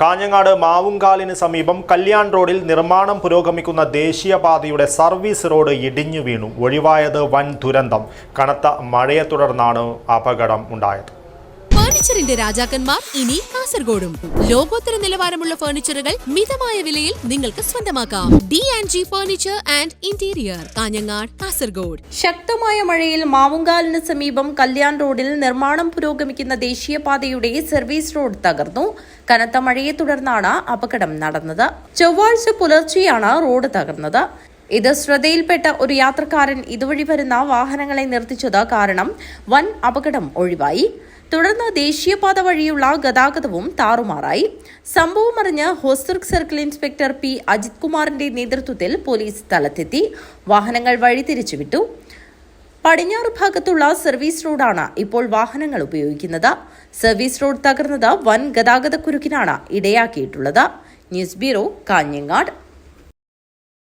കാഞ്ഞങ്ങാട് മാവുങ്കാലിന് സമീപം കല്യാൺ റോഡിൽ നിർമ്മാണം പുരോഗമിക്കുന്ന ദേശീയപാതയുടെ സർവീസ് റോഡ് ഇടിഞ്ഞു വീണു. ഒഴിവായത് വൻ ദുരന്തം. കനത്ത മഴയെ തുടർന്നാണ് അപകടം ഉണ്ടായത്. ഫർണിച്ചറിന്റെ രാജാക്കന്മാർ ഇനി കാസർഗോഡും. ലോകോത്തര നിലവാരമുള്ള ഫർണിച്ചറുകൾ മിതമായ വിലയിൽ നിങ്ങൾക്ക് സ്വന്തമാക്കാം. D and G furniture and interior Kanhangad Kasaragod. ശക്തമായ മഴയിൽ മാവുങ്കാലിന് സമീപം കല്യാൺ റോഡിൽ നിർമ്മാണം പുരോഗമിക്കുന്ന ദേശീയപാതയുടെ സർവീസ് റോഡ് തകർന്നു. കനത്ത മഴയെ തുടർന്നാണ് അപകടം നടന്നത്. ചൊവ്വാഴ്ച പുലർച്ചെയാണ് റോഡ് തകർന്നത്. ഇത് ശ്രദ്ധയിൽപ്പെട്ട ഒരു യാത്രക്കാരൻ ഇതുവഴി വരുന്ന വാഹനങ്ങളെ നിർത്തിച്ചത് കാരണം വൻ അപകടം ഒഴിവായി. തുടർന്ന് ദേശീയപാത വഴിയുള്ള ഗതാഗതവും താറുമാറായി. സംഭവം അറിഞ്ഞ് Hosdurg circle inspector P. Ajith കുമാറിന്റെ നേതൃത്വത്തിൽ പോലീസ് സ്ഥലത്തെത്തി. വാഹനങ്ങൾ വഴിതിരിച്ചുവിട്ടു പടിഞ്ഞാറ് ഭാഗത്തുള്ള സർവീസ് റോഡാണ് ഇപ്പോൾ വാഹനങ്ങൾ ഉപയോഗിക്കുന്നത്. സർവീസ് റോഡ് തകർന്നത് വൻ ഗതാഗത കുരുക്കിനാണ് ഇടയാക്കിയിട്ടുള്ളത്. News bureau Kanhangad.